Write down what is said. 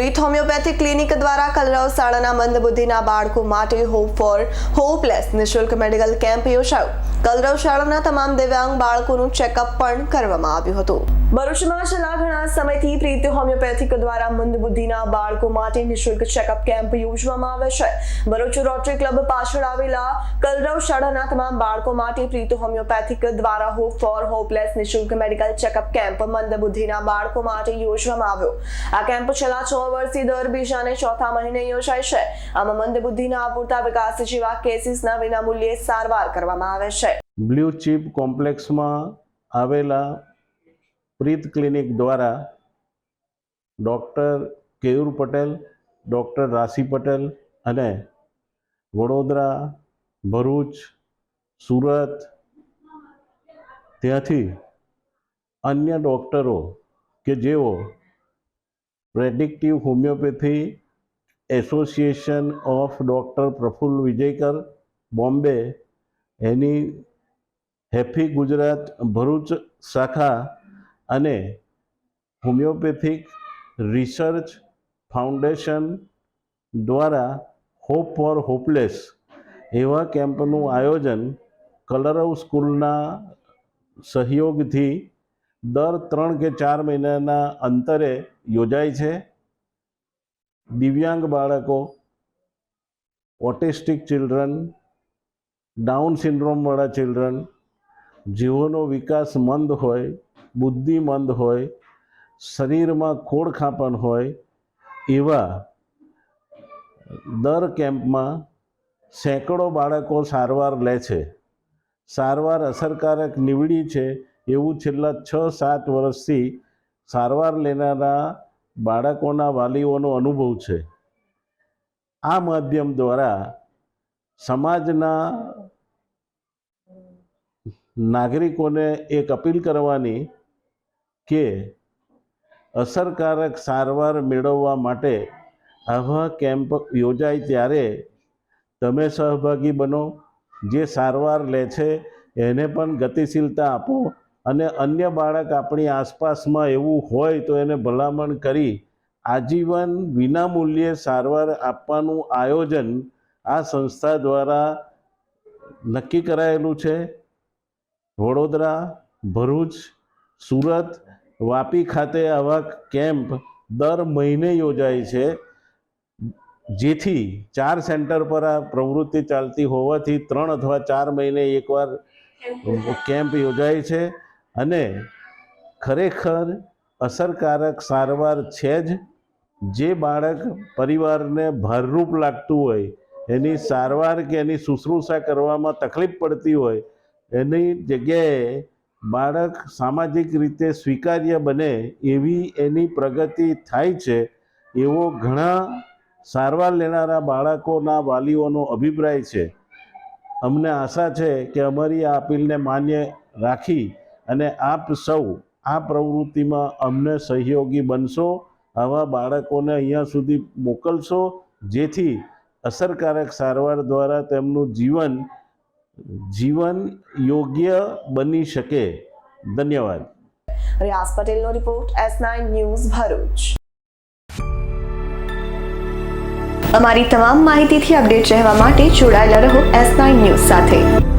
પ્રીત homeopathic clinic દ્વારા કલરવ શાળાના મંદબુદ્ધિના બાળકો માટે હોપ ફોર હોપલેસ નિઃશુલ્ક મેડિકલ કેમ્પ યોજાયો. કલરવ શાળાના તમામ દિવ્યાંગ બાળકોનું ચેકઅપ પણ કરવામાં આવ્યું હતું. ભરૂચમાં છેલ્લા ઘણા સમયથી પ્રીત હોમિયોપેથિક દ્વારા મંદબુદ્ધિના બાળકો માટે નિઃશુલ્ક ચેકઅપ કેમ્પ યોજવામાં આવે છે. ભરૂચ રોટરી ક્લબ પાછળ આવેલા કલરવ શાળાના તમામ બાળકો માટે પ્રીત હોમિયોપેથિક દ્વારા હોપ ફોર હોપલેસ નિઃશુલ્ક મેડિકલ ચેકઅપ કેમ્પ મંદબુદ્ધિના બાળકો માટે યોજવામાં આવ્યો. આ કેમ્પ છેલ્લા છ વર્ષથી દર બીજા અને ચોથા મહિને યોજાય છે. આમાં મંદબુદ્ધિના અપૂરતા વિકાસ જેવા કેસીસના વિનામૂલ્યે સારવાર કરવામાં આવે છે. બ્લુ ચીપ કોમ્પ્લેક્સમાં આવેલા પ્રીત ક્લિનિક દ્વારા ડૉક્ટર કેયુર પટેલ, ડૉક્ટર રાશિ પટેલ અને વડોદરા, ભરૂચ, સુરત ત્યાંથી અન્ય ડૉક્ટરો કે જેઓ predictive homeopathy association of doctor Prafulla Vijayakar Bombay, એની હેફી ગુજરાત ભરૂચ શાખા અને હોમિયોપેથિક રિસર્ચ ફાઉન્ડેશન દ્વારા હોપ ફોર હોપલેસ એવા કેમ્પનું આયોજન કલરવ સ્કૂલના સહયોગથી દર ત્રણ કે ચાર મહિનાના અંતરે યોજાય છે. દિવ્યાંગ બાળકો, ઓટિસ્ટિક ચિલ્ડ્રન, ડાઉન સિન્ડ્રોમવાળા ચિલ્ડ્રન, જેઓનો વિકાસ મંદ હોય બુદ્ધિ મંદ હોય, શરીરમાં ખોડખાંપણ હોય, એવા દર કેમ્પમાં સેંકડો બાળકો સારવાર લે છે. સારવાર અસરકારક નીવડી છે એવું છેલ્લા છ સાત વર્ષથી સારવાર લેનારા બાળકોના વાલીઓનો અનુભવ છે. આ માધ્યમ દ્વારા સમાજના નાગરિકોને એક અપીલ કરવાની કે અસરકારક સારવાર મેળવવા માટે આવા કેમ્પ યોજાય ત્યારે તમે સહભાગી બનો. જે સારવાર લે છે એને પણ ગતિશીલતા આપો અને અન્ય બાળક આપણી આસપાસમાં એવું હોય તો એને ભલામણ કરી આજીવન વિનામૂલ્યે સારવાર આપવાનું આયોજન આ સંસ્થા દ્વારા નક્કી કરાયેલું છે. વડોદરા, ભરૂચ, સુરત વાપી ખાતે આવા કેમ્પ દર મહિને યોજાય છે, જેથી ચાર સેન્ટર પર આ પ્રવૃત્તિ ચાલતી હોવાથી ત્રણ અથવા ચાર મહિને એકવાર કેમ્પ યોજાય છે અને ખરેખર અસરકારક સારવાર છે જ. જે બાળક પરિવારને ભારરૂપ લાગતું હોય, એની સારવાર કે એની શુશ્રૂષા કરવામાં તકલીફ પડતી હોય, એની જગ્યાએ બાળક સામાજિક રીતે સ્વીકાર્ય બને એવી એની પ્રગતિ થાય છે, એવો ઘણા સારવાર લેનારા બાળકોના વાલીઓનો અભિપ્રાય છે. અમને આશા છે કે અમારી આ અપીલને માન્ય રાખી અને આપ સૌ આ પ્રવૃત્તિમાં અમને સહયોગી બનશો, આવા બાળકોને અહીંયા સુધી મોકલશો, જેથી અસરકારક સારવાર દ્વારા તેમનું જીવન જીવન યોગ્ય બની શકે. ધન્યવાદ. રિયાઝ પટેલનો report S nine news Bharuch. અમારી તમામ માહિતીથી અપડેટ રહેવા માટે જોડાયેલા રહો એસ નાઇન ન્યૂઝ સાથે.